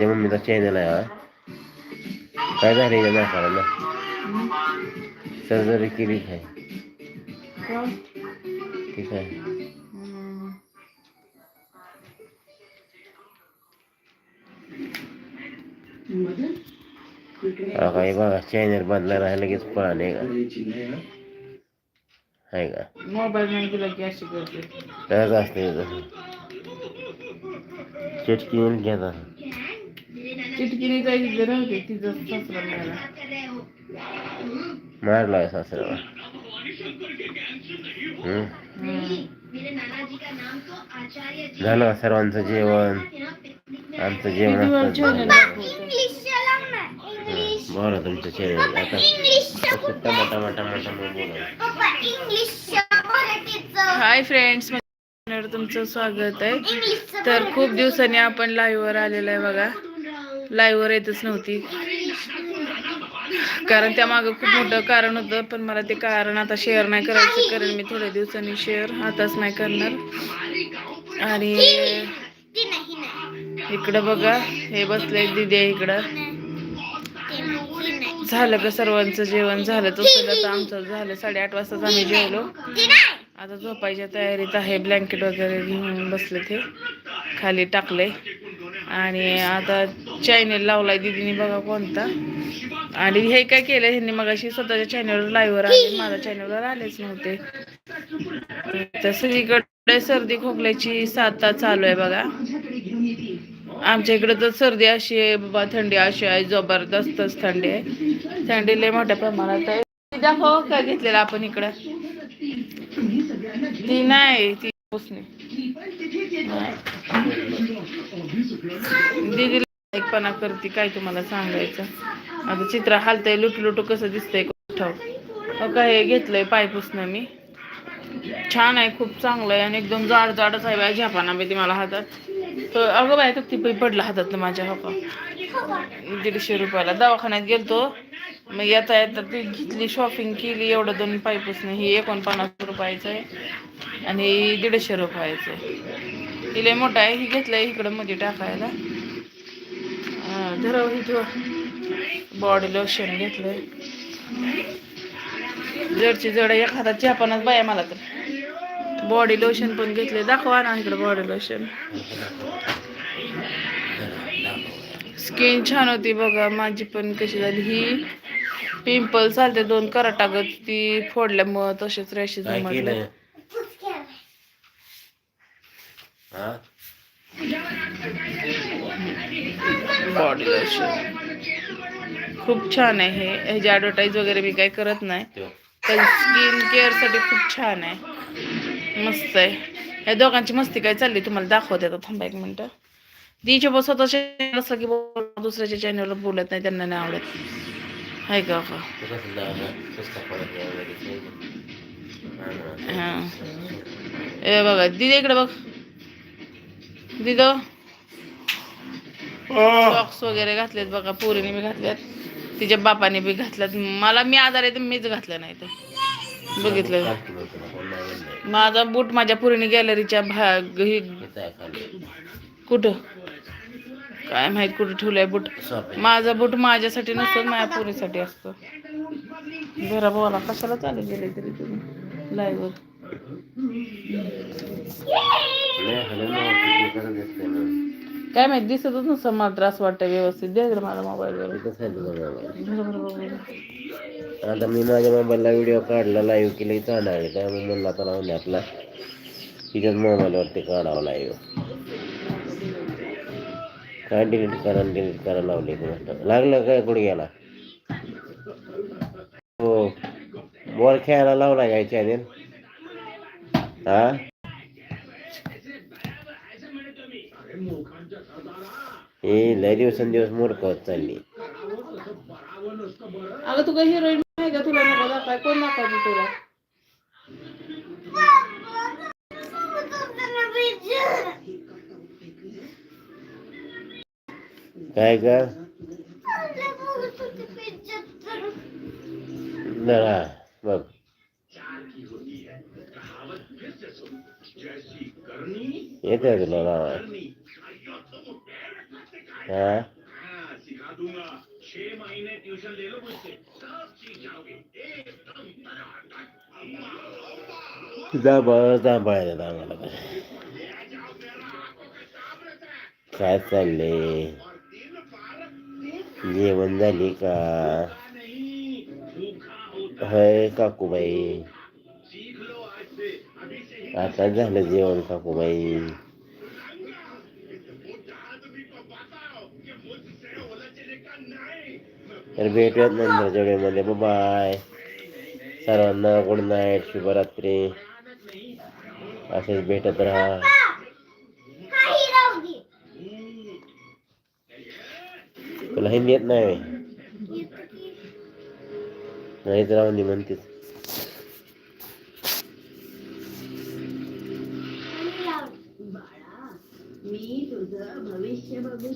ते मम्मीचा चॅनल आहे हा काय झालं या नाकाला ना सर्जरी केली काय ठीक आहे हा काय बघा चॅनल बदलायला आहे लगेच पळा नाही का आहे का मोबाईल नाही दिला की अशी करते त्याच असते तसं चिटकी घेता चिटकीने जायची राहते तिचं सासरा मिळाला मारला सासऱ्याला. झालं का सर्वांचं जेवण? आमचं जेवण? बोला तुमचं चॅनल आता टमाटा टमाटा मग बोला हाय फ्रेंड्स तुमचं स्वागत आहे. तर खूप दिवसांनी आपण live वर आलेलो आहे बघा. लाईव्हवर येतच नव्हती. कारण त्यामागं खूप मोठं कारण होतं पण मला ते कारण आता शेअर नाही करायचं कारण मी थोड्या दिवसांनी शेअर आताच नाही करणार. आणि इकडं बघा हे बसले दिदी इकडं. झालं का सर्वांचं जेवण? झालं तसं तर आमचं झालं साडेआठ वाजताच आम्ही जेवलो. आता झोपायच्या तयारीत आहे ब्लँकेट वगैरे घेऊन बसले ते. खाली टाकले आणि आता चॅनेल लावलाय दिदीने बघा कोणता. आणि हे काय केलं ह्यांनी मग अशी स्वतःच्या चॅनलवर लाईव्हवर आले माझ्या चॅनलवर आलेच नव्हते. तर सगळीकडे सर्दी खोकल्याची साथ चालू आहे बघा. आमच्या इकडे तर सर्दी अशी आहे बाबा थंडी अशी आहे जबरदस्तच थंडी आहे. थंडी लय मोठ्या प्रमाणात आहे. दाखव काय घेतलेलं आपण इकडं. ती नाही ती दीदीला ऐकपणा करते काय तुम्हाला सांगायचं? आता चित्र हालतंय लुटू लुटू कसं दिसतंय ठाव हो काय हे घेतलंय पाय पुसणं मी. छान आहे खूप चांगलं आहे आणि एकदम जाड जाडच आहे बाय झ्यापाना बी ती मला हातात. अगं बाय तर ती पडला पडलं हातात माझ्या हो का? दीडशे रुपयाला. दवाखान्यात गेलतो. मग येता येता ती घेतली शॉपिंग केली. एवढं दोन पाय नाही ही एकोणपन्नास रुपयाचं आहे आणि ही दीडशे रुपयाचं आहे. ही लय आहे ही घेतलंय इकडं मध्ये टाकायला. धरव ही ठेवा. बॉडी लोशन घेतलंय. जडची जड एखादा चहा बाया मला तर. बॉडी लोशन पण घेतले. दाखवा ना इकडे बॉडी लोशन स्किन छान होती बघा. माझी पण कशी झाली. ही पिंपल चालते दोन कराटागत. ती फोडल्यामुळं तसेच रॅशेस हा? बॉडी लोशन खूप छान आहे हे. ह्याची ॲडव्हर्टाईज वगैरे मी काही करत नाही. पण स्किन केअरसाठी खूप छान आहे. मस्त आहे. या दोघांची मस्ती काय चालली तुम्हाला दाखवते आता. थांबा एक मिनटं. तिचे बस स्वतःच्या असलं की दुसऱ्याच्या चॅनलवर बोलत नाही त्यांना नाही आवडत. आहे का. हा. हां. ए बघा दिदी इकडे बघ. दिद. सॉक्स वगैरे घातलेत बघा पोरीने बी घातल्यात. तिच्या बापाने बी घातल्यात. मला मी आजार आहे तर मीच घातलं नाही तर. बघितलं माझा बूट माझ्या पुरीने गॅलरीच्या भाग ही कुठं? काय माहीत कुठं ठेवलाय बूट माझा बूट माझ्यासाठी नसतो माझ्या पुरीसाठी असतो. जरा बोला कशाला चालू गेले तरी तुम्ही? लाईव्ह नाही, काय माहीत दिसतच नसतं मला त्रास वाटतं व्यवस्थित. दे इकडं मला मोबाईलवर. आहे तुझा मोबाईल? आता मी माझ्या मोबाईलला व्हिडिओ काढला लाईव्ह केली चांगला त्यामुळे म्हणलं आता लावून आपला. तिच्याच मोबाईलवरती काढावं लाईव्ह काय डिलीट करा डिलीट करा लावली गोष्ट लागलं काय कुठे गेला? हो. बॉल खेळायला लावला काय चॅनेल हा? हे लय दिवसेंदिवस मूर्ख होत चालली. अगं तू काही हिरोईन आहे का तुला नको दाखवाय? कोण दाखवायचं तुला? काय का जरा बघ. येते तुला लावा हा जांभळ आम्हाला काय चाललंय जेवण झाली का होय काकूबाई आता झालं जेवण काकूबाई तर भेटूयात नंतरच्या वेळेमध्ये बाय सर्वांना गुड नाईट शुभरात्री. असेच भेटत राहा. तुला हिंदी येत नाही? नाही तर म्हणतेच